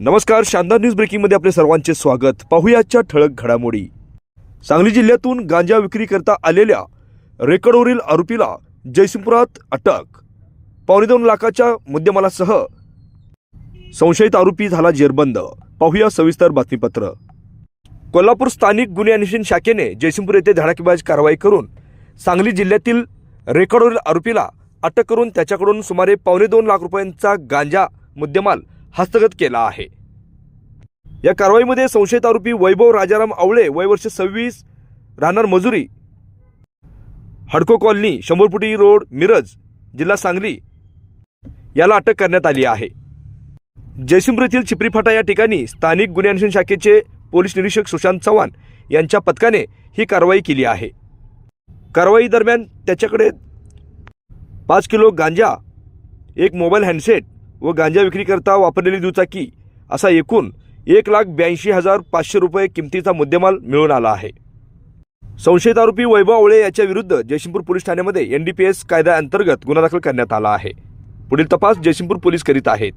नमस्कार शानदार न्यूज ब्रेकिंगमध्ये आपले सर्वांचे स्वागत. पाहुयाच्या ठळक घडामोडी. सांगली जिल्ह्यातून गांजा विक्री करता आलेल्या रेकॉर्डवरील आरोपीला जयसिंगपुरात अटक. पावणे दोन लाखाच्या मुद्देमालासह संशयित आरोपी झाला जेरबंद. पाहुया सविस्तर बातमीपत्र. कोल्हापूर स्थानिक गुन्हे अन्वेषण शाखेने जयसिंगपूर येथे धडाकेबाज कारवाई करून सांगली जिल्ह्यातील रेकॉर्डवरील आरोपीला अटक करून त्याच्याकडून सुमारे पावणे दोन लाख रुपयांचा गांजा मुद्देमाल हस्तगत केला आहे. या कारवाईमध्ये संशयित आरोपी वैभव राजाराम आवळे वय वर्ष सव्वीस राहणार मजुरी. हडको कॉलनी शंभरपुटी रोड मिरज जिल्हा सांगली. याला अटक करण्यात आली आहे. जयसिंपूर येथील चिपरी फाटा या ठिकाणी स्थानिक गुन्हे अन्वेषण शाखेचे पोलीस निरीक्षक सुशांत चव्हाण यांच्या पथकाने ही कारवाई केली आहे. कारवाई दरम्यान त्याच्याकडे पाच किलो गांजा एक मोबाईल हँडसेट व गांजा विक्रीकरता वापरलेली दुचाकी असा एकूण एक लाख ब्याऐंशी हजार पाचशे रुपये किमतीचा मुद्देमाल मिळून आला आहे. संशयित आरोपी वैभव आवळे याच्या विरुद्ध जयसिंपूर पोलीस ठाण्यामध्ये एन डी पी एस कायद्याअंतर्गत गुन्हा दाखल करण्यात आला आहे. पुढील तपास जयसिंपूर पोलीस करीत आहेत.